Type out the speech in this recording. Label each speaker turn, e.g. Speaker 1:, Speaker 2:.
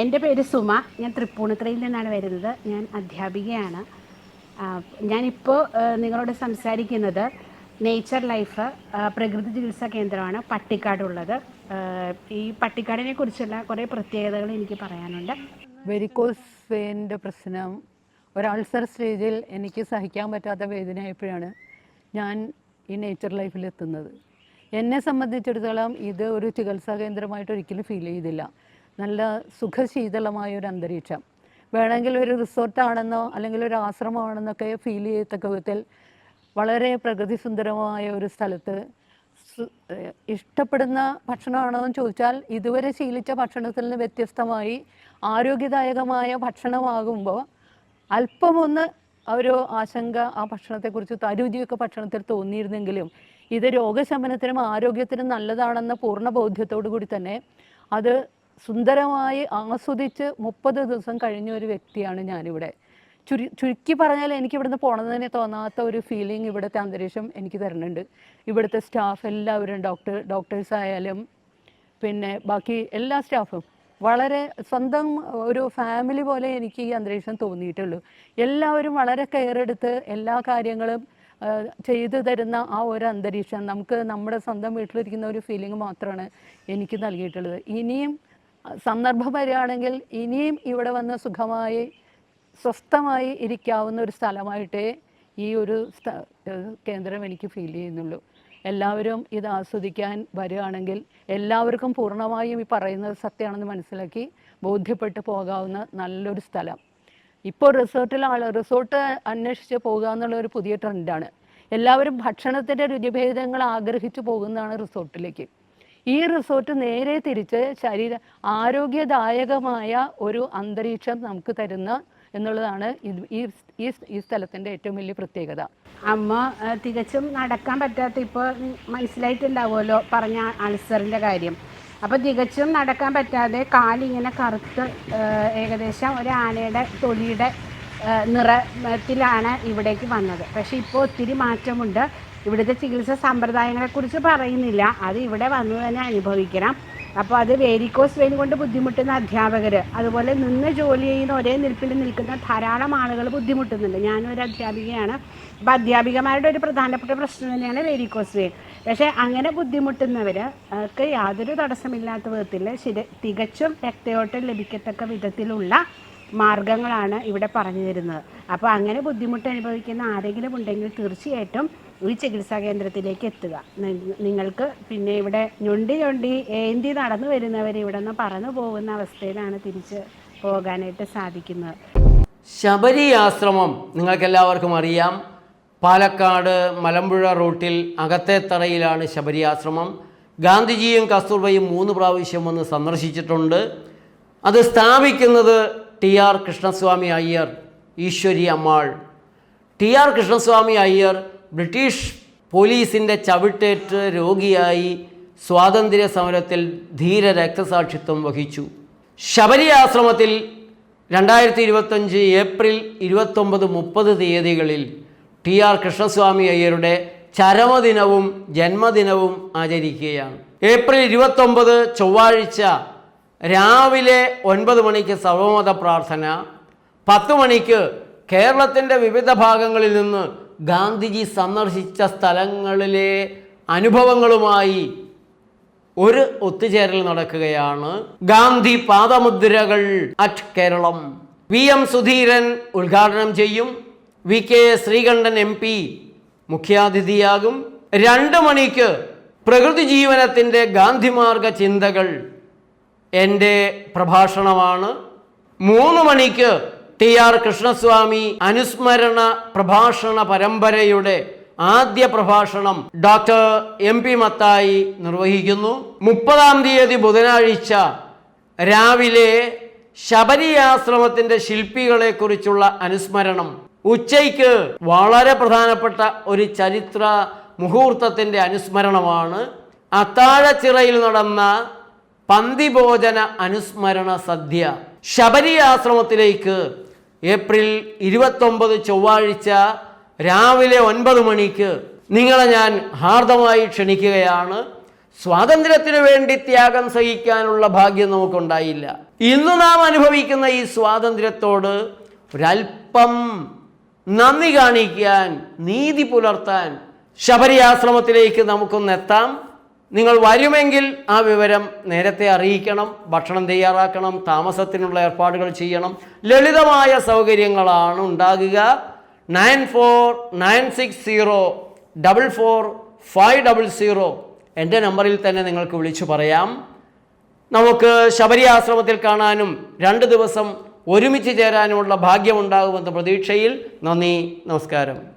Speaker 1: എന്റെ പേര് സുമ. ഞാൻ തൃപ്പൂണിത്തറയിൽ നിന്നാണ് വരുന്നത്. ഞാൻ അധ്യാപികയാണ്. ഞാനിപ്പോൾ നിങ്ങളോട് സംസാരിക്കുന്നത് നേച്ചർ ലൈഫ് പ്രകൃതി ചികിത്സാ കേന്ദ്രമാണ് പട്ടിക്കാടുള്ളത്. ഈ പട്ടിക്കാടിനെ കുറിച്ചുള്ള കുറേ പ്രത്യേകതകൾ എനിക്ക് പറയാനുണ്ട്.
Speaker 2: വെരിക്കോസ് വെയിന്റെ പ്രശ്നം ഒരു അൾസർ സ്റ്റേജിൽ എനിക്ക് സഹിക്കാൻ പറ്റാത്ത വേദനയായപ്പോഴാണ് ഞാൻ ഈ നേച്ചർ ലൈഫിൽ എത്തുന്നത് എന്നെ സംബന്ധിച്ചിടത്തോളം ഇത് ഒരു ചികിത്സാ കേന്ദ്രമായിട്ട് ഒരിക്കലും ഫീൽ ചെയ്തില്ല. നല്ല സുഖശീതളമായ ഒരു അന്തരീക്ഷം. വേണമെങ്കിൽ ഒരു റിസോർട്ടാണെന്നോ അല്ലെങ്കിൽ ഒരു ആശ്രമമാണെന്നൊക്കെ ഫീൽ ചെയ്യത്തക്ക വിധത്തിൽ വളരെ പ്രകൃതി സുന്ദരമായ ഒരു സ്ഥലത്ത് ഇഷ്ടപ്പെടുന്ന ഭക്ഷണമാണോ എന്ന് ചോദിച്ചാൽ ഇതുവരെ ശീലിച്ച ഭക്ഷണത്തിൽ നിന്ന് വ്യത്യസ്തമായി ആരോഗ്യദായകമായ ഭക്ഷണമാകുമ്പോൾ അല്പമൊന്ന് ഒരു ആശങ്ക ആ ഭക്ഷണത്തെക്കുറിച്ച് തരുചിയൊക്കെ ഭക്ഷണത്തിൽ തോന്നിയിരുന്നെങ്കിലും ഇത് രോഗശമനത്തിനും ആരോഗ്യത്തിനും നല്ലതാണെന്ന പൂർണ ബോധ്യത്തോടു കൂടി തന്നെ അത് സുന്ദരമായി ആസ്വദിച്ച് മുപ്പത് ദിവസം കഴിഞ്ഞ ഒരു വ്യക്തിയാണ് ഞാനിവിടെ. ചുരു ചുരുക്കി പറഞ്ഞാൽ എനിക്ക് ഇവിടുന്ന് പോണതിനെ തോന്നാത്ത ഒരു ഫീലിംഗ് ഇവിടുത്തെ അന്തരീക്ഷം എനിക്ക് തരുന്നുണ്ട്. ഇവിടുത്തെ സ്റ്റാഫ് എല്ലാവരും ഡോക്ടർ ഡോക്ടേഴ്സ് ആയാലും പിന്നെ ബാക്കി എല്ലാ സ്റ്റാഫും വളരെ സ്വന്തം ഒരു ഫാമിലി പോലെ എനിക്ക് ഈ അന്തരീക്ഷം തോന്നിയിട്ടുള്ളൂ. എല്ലാവരും വളരെ കെയർ എടുത്ത് എല്ലാ കാര്യങ്ങളും ചെയ്തു തരുന്ന ആ ഒരു അന്തരീക്ഷം നമുക്ക് നമ്മുടെ സ്വന്തം വീട്ടിലിരിക്കുന്ന ഒരു ഫീലിംഗ് മാത്രമാണ് എനിക്ക് നൽകിയിട്ടുള്ളത്. ഇനിയും സന്ദർഭം വരികയാണെങ്കിൽ ഇനിയും ഇവിടെ വന്ന് സുഖമായി സ്വസ്ഥമായി ഇരിക്കാവുന്ന ഒരു സ്ഥലമായിട്ടേ ഈ ഒരു കേന്ദ്രം എനിക്ക് ഫീൽ ചെയ്യുന്നുള്ളൂ. എല്ലാവരും ഇത് ആസ്വദിക്കാൻ വരികയാണെങ്കിൽ എല്ലാവർക്കും പൂർണമായും ഈ പറയുന്നത് സത്യമാണെന്ന് മനസ്സിലാക്കി ബോധ്യപ്പെട്ട് പോകാവുന്ന നല്ലൊരു സ്ഥലം. ഇപ്പോൾ റിസോർട്ടിൽ ആൾ റിസോർട്ട് അന്വേഷിച്ച് പോകുക എന്നുള്ള ഒരു പുതിയ ട്രെൻഡാണ്. എല്ലാവരും ഭക്ഷണത്തിന്റെ രുചിഭേദങ്ങൾ ആഗ്രഹിച്ചു പോകുന്നതാണ് റിസോർട്ടിലേക്ക്. ഈ റിസോർട്ട് നേരെ തിരിച്ച് ശരീര ആരോഗ്യദായകമായ ഒരു അന്തരീക്ഷം നമുക്ക് തരുന്ന എന്നുള്ളതാണ് ഈ ഈ സ്ഥലത്തിന്റെ ഏറ്റവും വലിയ പ്രത്യേകത.
Speaker 1: അമ്മ തികച്ചും നടക്കാൻ പറ്റാത്ത ഇപ്പോൾ മനസ്സിലായിട്ടുണ്ടാവുമല്ലോ പറഞ്ഞ അൾസറിന്റെ കാര്യം. അപ്പോൾ തികച്ചും നടക്കാൻ പറ്റാതെ കാലിങ്ങനെ കറുത്ത് ഏകദേശം ഒരു ആനയുടെ തൊലിയുടെ നിറത്തിലാണ് ഇവിടേക്ക് വന്നത്. പക്ഷേ ഇപ്പോൾ ഒത്തിരി മാറ്റമുണ്ട്. ഇവിടുത്തെ ചികിത്സാ സമ്പ്രദായങ്ങളെക്കുറിച്ച് പറയുന്നില്ല. അത് ഇവിടെ വന്നു തന്നെ അനുഭവിക്കണം. അപ്പോൾ അത് വേരിക്കോസ് വെയിൻ കൊണ്ട് ബുദ്ധിമുട്ടുന്ന അധ്യാപകർ അതുപോലെ നിന്ന് ജോലി ചെയ്യുന്ന ഒരേ നിൽപ്പിൽ നിൽക്കുന്ന ധാരാളം ആളുകൾ ബുദ്ധിമുട്ടുന്നുണ്ട്. ഞാനൊരു അധ്യാപികയാണ്. അപ്പോൾ അധ്യാപികമാരുടെ ഒരു പ്രധാനപ്പെട്ട പ്രശ്നം തന്നെയാണ് വേരിക്കോസ് വെയിൻ. പക്ഷേ അങ്ങനെ ബുദ്ധിമുട്ടുന്നവർ ഒക്കെ യാതൊരു തടസ്സമില്ലാത്ത വിധത്തിൽ തികച്ചും രക്തയോട്ടം ലഭിക്കത്തക്ക വിധത്തിലുള്ള മാർഗങ്ങളാണ് ഇവിടെ പറഞ്ഞു തരുന്നത്. അപ്പോൾ അങ്ങനെ ബുദ്ധിമുട്ട് അനുഭവിക്കുന്ന ആരെങ്കിലും ഉണ്ടെങ്കിൽ തീർച്ചയായിട്ടും ഈ ചികിത്സാ കേന്ദ്രത്തിലേക്ക് എത്തുക. നിങ്ങൾക്ക് പിന്നെ ഇവിടെ ഞൊണ്ടി ഞൊണ്ടി ഏന്തി നടന്നു വരുന്നവർ ഇവിടെ നിന്ന് പറന്നു പോകുന്ന അവസ്ഥയിലാണ് തിരിച്ച് പോകാനായിട്ട് സാധിക്കുന്നത്.
Speaker 3: ശബരി ആശ്രമം നിങ്ങൾക്കെല്ലാവർക്കും അറിയാം. പാലക്കാട് മലമ്പുഴ റൂട്ടിൽ അകത്തെ തറയിലാണ് ശബരി ആശ്രമം. ഗാന്ധിജിയും കസ്തൂർബയും മൂന്ന് പ്രാവശ്യം വന്ന് സന്ദർശിച്ചിട്ടുണ്ട്. അത് സ്ഥാപിക്കുന്നത് T R Krishnaswami Iyer Eswari Ammal. T R Krishnaswami Iyer British പോലീസിന്റെ ചവിട്ടേറ്റ് രോഗിയായി സ്വാതന്ത്ര്യ സമരത്തിൽ ധീര രക്തസാക്ഷിത്വം വഹിച്ചു. ശബരി ആശ്രമത്തിൽ രണ്ടായിരത്തി ഇരുപത്തഞ്ച് ഏപ്രിൽ ഇരുപത്തൊമ്പത് മുപ്പത് തീയതികളിൽ ടി ആർ കൃഷ്ണസ്വാമി അയ്യരുടെ ചരമദിനവും ജന്മദിനവും ആചരിക്കുകയാണ്. ഏപ്രിൽ ഇരുപത്തൊമ്പത് ചൊവ്വാഴ്ച രാവിലെ ഒൻപത് മണിക്ക് സർവമത പ്രാർത്ഥന പത്ത് മണിക്ക് കേരളത്തിന്റെ വിവിധ ഭാഗങ്ങളിൽ നിന്ന് ഗാന്ധിജി സന്ദർശിച്ച സ്ഥലങ്ങളിലെ അനുഭവങ്ങളുമായി ഒരു ഒത്തുചേരൽ നടക്കുകയാണ്. Gandhi പാദമുദ്രകൾ at Keralam. V M Sudheeran ഉദ്ഘാടനം ചെയ്യും. V K Sreekandan M P മുഖ്യാതിഥിയാകും. രണ്ട് മണിക്ക് പ്രകൃതി ജീവനത്തിന്റെ ഗാന്ധിമാർഗ ചിന്തകൾ എന്റെ പ്രഭാഷണമാണ് മൂന്ന് മണിക്ക് ടി ആർ കൃഷ്ണസ്വാമി അനുസ്മരണ പ്രഭാഷണ പരമ്പരയുടെ ആദ്യ പ്രഭാഷണം ഡോക്ടർ എം പി മത്തായി നിർവഹിക്കുന്നു. മുപ്പതാം തീയതി ബുധനാഴ്ച രാവിലെ ശബരി ആശ്രമത്തിന്റെ ശില്പികളെക്കുറിച്ചുള്ള അനുസ്മരണം. ഉച്ചയ്ക്ക് വളരെ പ്രധാനപ്പെട്ട ഒരു ചരിത്ര മുഹൂർത്തത്തിന്റെ അനുസ്മരണമാണ്. അത്താഴച്ചിറയിൽ നടന്ന പന്തിഭോജന അനുസ്മരണ സദ്യ ശബരി ആശ്രമത്തിലേക്ക് ഏപ്രിൽ ഇരുപത്തൊമ്പത് ചൊവ്വാഴ്ച രാവിലെ ഒൻപത് മണിക്ക്. നിങ്ങളെ ഞാൻ ഹാർദമായി ക്ഷണിക്കുകയാണ്. സ്വാതന്ത്ര്യത്തിന് വേണ്ടി ത്യാഗം സഹിക്കാനുള്ള ഭാഗ്യം നമുക്കുണ്ടായില്ല. ഇന്ന് നാം അനുഭവിക്കുന്ന ഈ സ്വാതന്ത്ര്യത്തോട് ഒരൽപ്പം നന്ദി കാണിക്കാൻ നീതി പുലർത്താൻ ശബരി ആശ്രമത്തിലേക്ക് നമുക്കൊന്നെത്താം. നിങ്ങൾ വരുമെങ്കിൽ ആ വിവരം നേരത്തെ അറിയിക്കണം ഭക്ഷണം തയ്യാറാക്കണം താമസത്തിനുള്ള ഏർപ്പാടുകൾ ചെയ്യണം. ലളിതമായ സൗകര്യങ്ങളാണ് ഉണ്ടാകുക. Nine four nine six zero double four five double zero എന്റെ നമ്പറിൽ തന്നെ നിങ്ങൾക്ക് വിളിച്ചു പറയാം. നമുക്ക് ശബരി ആശ്രമത്തിൽ കാണാനും രണ്ട് ദിവസം ഒരുമിച്ച് ചേരാനുമുള്ള ഭാഗ്യമുണ്ടാകുമെന്ന പ്രതീക്ഷയിൽ നന്ദി നമസ്കാരം.